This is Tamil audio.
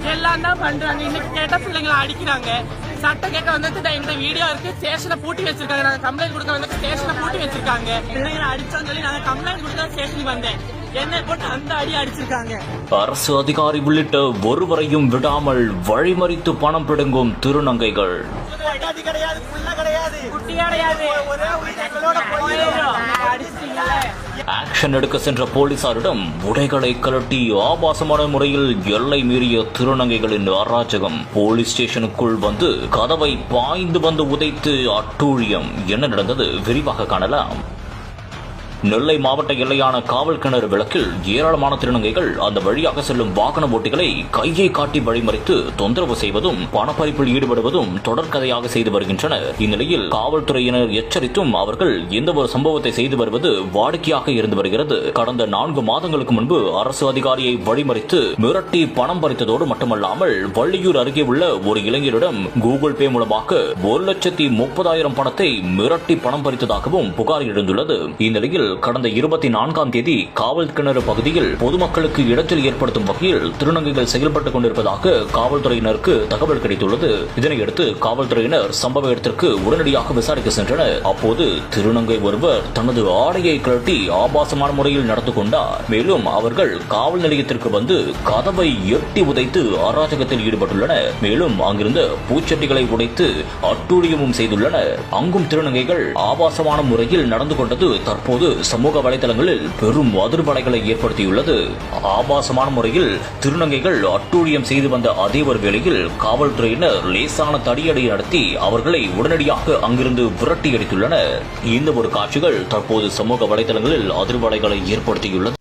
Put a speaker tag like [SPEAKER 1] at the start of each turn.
[SPEAKER 1] இதெல்லாம் தான் பண்றாங்க. இன்னைக்கு கேட்ட பிள்ளைங்களை அடிக்கிறாங்க. சட்டம் கேட்க வந்துட்டு எங்க வீடியோ இருக்கு. ஸ்டேஷனை பூட்டி வச்சிருக்காங்க. நாங்க கம்ப்ளைண்ட் கொடுக்க வந்து ஸ்டேஷனை பூட்டி வச்சிருக்காங்க. பிள்ளைங்களை அடிச்சோன்னு சொல்லி நாங்க கம்ப்ளைண்ட் கொடுக்க ஸ்டேஷனுக்கு வந்தேன். என்ன போட்டு அந்த அடி அடிச்சிருக்காங்க.
[SPEAKER 2] அரசு அதிகாரி உள்ளிட்ட ஒருவரையும் விடாமல் வழிமறித்து பணம் பிடுங்கும் திருநங்கைகள்.
[SPEAKER 3] கிடையாது. கிடையாது.
[SPEAKER 2] ஆக்ஷன் எடுக்க சென்ற போலீசாரிடம் உடைகளை கழட்டி ஆபாசமான முறையில் எல்லை மீறிய திருநங்கைகளின் அராஜகம். போலீஸ் ஸ்டேஷனுக்குள் வந்து கதவை பாய்ந்து வந்து உதைத்து அட்டூழியம். என்ன நடந்தது? விரிவாக காணலாம். நெல்லை மாவட்ட எல்லையான காவல் கிணறு விளக்கில் ஏராளமான திருநங்கைகள் அந்த வழியாக செல்லும் வாகன ஓட்டிகளை கையை காட்டி வழிமறித்து தொந்தரவு செய்வதும் பணப்பறிப்பில் ஈடுபடுவதும் தொடர்கதையாக செய்து வருகின்றனர். இந்நிலையில் காவல்துறையினர் எச்சரித்தும் அவர்கள் எந்த ஒரு சம்பவத்தை செய்து வருவது வாடிக்கையாக இருந்து வருகிறது. கடந்த நான்கு மாதங்களுக்கு முன்பு அரசு அதிகாரியை வழிமறித்து மிரட்டி பணம் பறித்ததோடு மட்டுமல்லாமல் வள்ளியூர் அருகே உள்ள ஒரு இளைஞரிடம் கூகுள் பே மூலமாக ஒரு லட்சத்தி முப்பதாயிரம் பணத்தை மிரட்டி பணம் பறித்ததாகவும் புகார் எழுந்துள்ளது. இந்நிலையில் கடந்த இருபத்தி நான்காம் தேதி காவல் கிணறு பகுதியில் பொதுமக்களுக்கு இடத்தில் ஏற்படுத்தும் வகையில் திருநங்கைகள் செயல்பட்டுக் கொண்டிருப்பதாக காவல்துறையினருக்கு தகவல் கிடைத்துள்ளது. இதனையடுத்து காவல்துறையினர் சம்பவ இடத்திற்கு உடனடியாக விசாரிக்க சென்றனர். அப்போது திருநங்கை ஒருவர் தனது ஆடையை கழட்டி ஆபாசமான முறையில் நடந்து கொண்டார். மேலும் அவர்கள் காவல் நிலையத்திற்கு வந்து கதவை எட்டி உதைத்து அராஜகத்தில் ஈடுபட்டுள்ளனர். மேலும் அங்கிருந்த பூச்சட்டிகளை உடைத்து அட்டூழியமும் செய்துள்ளனர். அங்கும் திருநங்கைகள் ஆபாசமான முறையில் நடந்து கொண்டது தற்போது சமூக வலைதளங்களில் பெரும் அதிர்வலைகளை ஏற்படுத்தியுள்ளது. ஆபாசமான முறையில் திருநங்கைகள் அட்டூழியம் செய்து வந்த அதே ஒரு வேளையில் காவல்துறையினர் லேசான தடியடி நடத்தி அவர்களை உடனடியாக அங்கிருந்து விரட்டி அடித்துள்ளனர். இந்த ஒரு காட்சிகள் தற்போது சமூக வலைதளங்களில் அதிர்வலைகளை ஏற்படுத்தியுள்ளது.